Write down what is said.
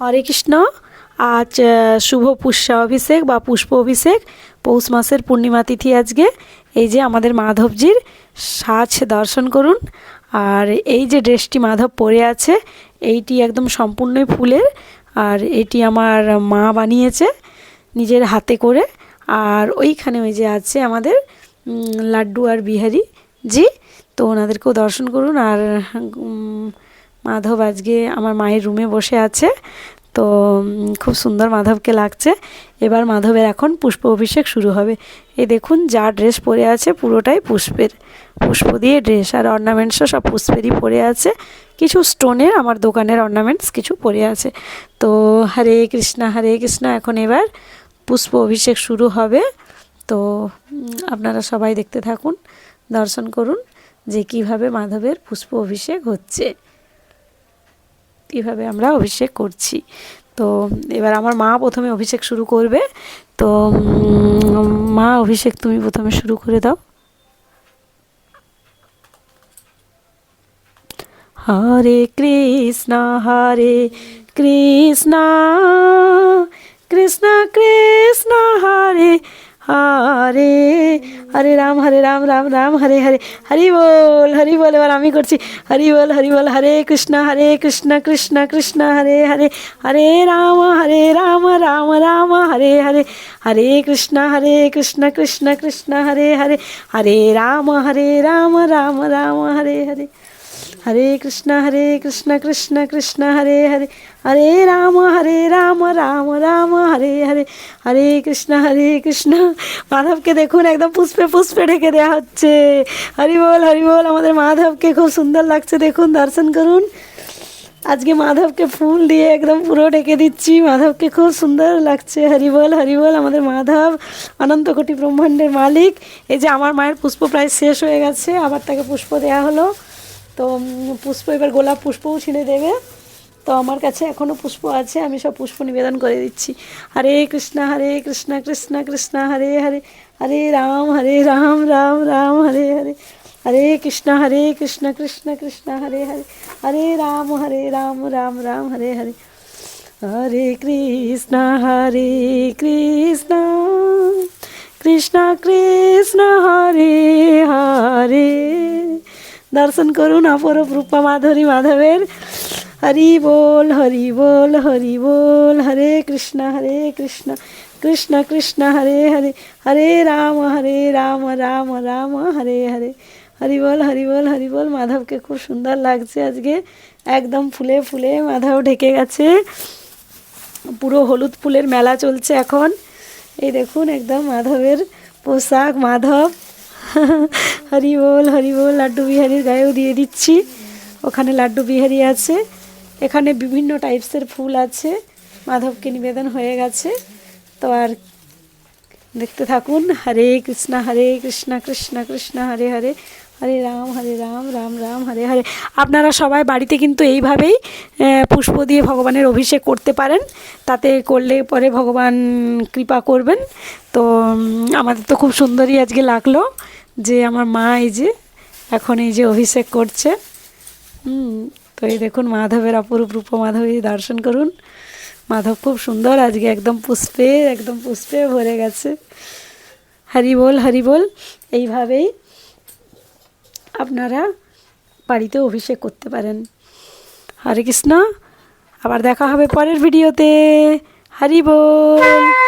হরে কৃষ্ণ। আজ শুভ পুষ্যা অভিষেক বা পুষ্প অভিষেক পৌষ মাসের পূর্ণিমা তিথি আজকে। এই যে আমাদের মাধবজির সাজ দর্শন করুন। আর এই যে ড্রেসটি মাধব পরে আছে, এইটি একদম সম্পূর্ণই ফুলের। আর এটি আমার মা বানিয়েছে নিজের হাতে করে। আর ওইখানে ওই যে আছে আমাদের লাড্ডু আর বিহারি জি। তো ওনাদেরকেও দর্শন করুন। আর মাধব আজকে আমার মায়ের রুমে বসে আছে। তো খুব সুন্দর মাধবকে লাগছে। এবার মাধবের এখন পুষ্প অভিষেক শুরু হবে। এই দেখুন, যা ড্রেস পরে আছে পুরোটাই পুষ্পের। পুষ্প দিয়ে ড্রেস আর অর্নামেন্টসও সব পুষ্পেরই পরে আছে। কিছু স্টোনের আমার দোকানের অর্নামেন্টস কিছু পরে আছে। তো, হরে কৃষ্ণা হরে কৃষ্ণা, এখন এবার পুষ্প অভিষেক শুরু হবে। তো আপনারা সবাই দেখতে থাকুন, দর্শন করুন যে কীভাবে মাধবের পুষ্প অভিষেক হচ্ছে। কীভাবে আমরা অভিষেক করছি। তো এবার আমার মা প্রথমে অভিষেক শুরু করবে। তো মা অভিষেক তুমি প্রথমে শুরু করে দাও। হরে কৃষ্ণ হরে কৃষ্ণ কৃষ্ণ কৃষ্ণ, হরে হরে হরে রাম হরে রাম রাম রাম, হরে হরে। হরি বল হরি বল, এবার আমি করছি। হরি বল হরি বল, হরে কৃষ্ণ হরে কৃষ্ণ কৃষ্ণ কৃষ্ণ, হরে হরে। হরে রাম হরে রাম রাম রাম, হরে হরে। হরে কৃষ্ণ হরে কৃষ্ণ কৃষ্ণ কৃষ্ণ, হরে হরে। হরে রাম হরে রাম রাম রাম, হরে হরে। হরে কৃষ্ণ হরে কৃষ্ণ কৃষ্ণ কৃষ্ণ, হরে হরে হরে রাম হরে রাম রাম রাম, হরে হরে হরে কৃষ্ণ হরে কৃষ্ণ। মাধবকে দেখুন একদম পুষ্পে পুষ্পে ঢেকে দেওয়া হচ্ছে। হরি বল হরি বল, আমাদের মাধবকে খুব সুন্দর লাগছে। দেখুন, দর্শন করুন। আজকে মাধবকে ফুল দিয়ে একদম পুরো ঢেকে দিচ্ছি। মাধবকে খুব সুন্দর লাগছে। হরি বল হরি বল, আমাদের মাধব, অনন্ত কোটি ব্রহ্মাণ্ডের মালিক। এই যে আমার মায়ের পুষ্প প্রায় শেষ হয়ে গেছে। আবার তাকে পুষ্প দেওয়া হলো। তো পুষ্প এবার গোলাপ পুষ্পও ছিঁড়ে দেবে। তো আমার কাছে এখনও পুষ্প আছে, আমি সব পুষ্প নিবেদন করে দিচ্ছি। হরে কৃষ্ণ হরে কৃষ্ণ কৃষ্ণ কৃষ্ণ, হরে হরে হরে রাম হরে রাম রাম রাম, হরে হরে। হরে কৃষ্ণ হরে কৃষ্ণ কৃষ্ণ কৃষ্ণ, হরে হরে হরে রাম হরে রাম রাম রাম, হরে হরে। হরে কৃষ্ণ হরে কৃষ্ণ কৃষ্ণ কৃষ্ণ, হরে হরে। দর্শন করুন অপরূপ রূপা মাধুরী মাধবের। হরি বল হরি বল হরি বল, হরে কৃষ্ণ হরে কৃষ্ণ কৃষ্ণ কৃষ্ণ, হরে হরে হরে রাম হরে রাম রাম রাম, হরে হরে। হরি বল হরি বল হরি বল, মাধবকে খুব সুন্দর লাগছে আজকে। একদম ফুলে ফুলে মাধব ঢেকে গেছে। পুরো হলুদ ফুলের মেলা চলছে এখন। এই দেখুন, একদম মাধবের পোশাক, মাধব। হরি বল হরি বল, লাড্ডু বিহারির গায়েও দিয়ে দিচ্ছি। ওখানে লাড্ডু বিহারি আছে। এখানে বিভিন্ন টাইপসের ফুল আছে। মাধবকে নিবেদন হয়ে গেছে। তো আর দেখতে থাকুন, হরে কৃষ্ণ হরে কৃষ্ণ কৃষ্ণ কৃষ্ণ, হরে হরে হরে রাম হরে রাম রাম রাম, হরে হরে। আপনারা সবাই বাড়িতে কিন্তু এইভাবেই পুষ্প দিয়ে ভগবানের অভিষেক করতে পারেন। তাতে করলে পরে ভগবান কৃপা করবেন। তো আমাদের তো খুব সুন্দরই আজকে লাগল। যে আমার মা এই যে, এখন এই যে অভিষেক করছে। হুম, তো এই দেখুন মাধবের অপরূপ রূপ মাধবী দর্শন করুন। মাধব খুব সুন্দর আজকে একদম পুষ্পে একদম পুষ্পে ভরে গেছে। হরি বল হরি বল, এইভাবেই আপনারা বাড়িতে অভিষেক করতে পারেন। হরে কৃষ্ণ, আবার দেখা হবে পরের ভিডিওতে। হরি বল।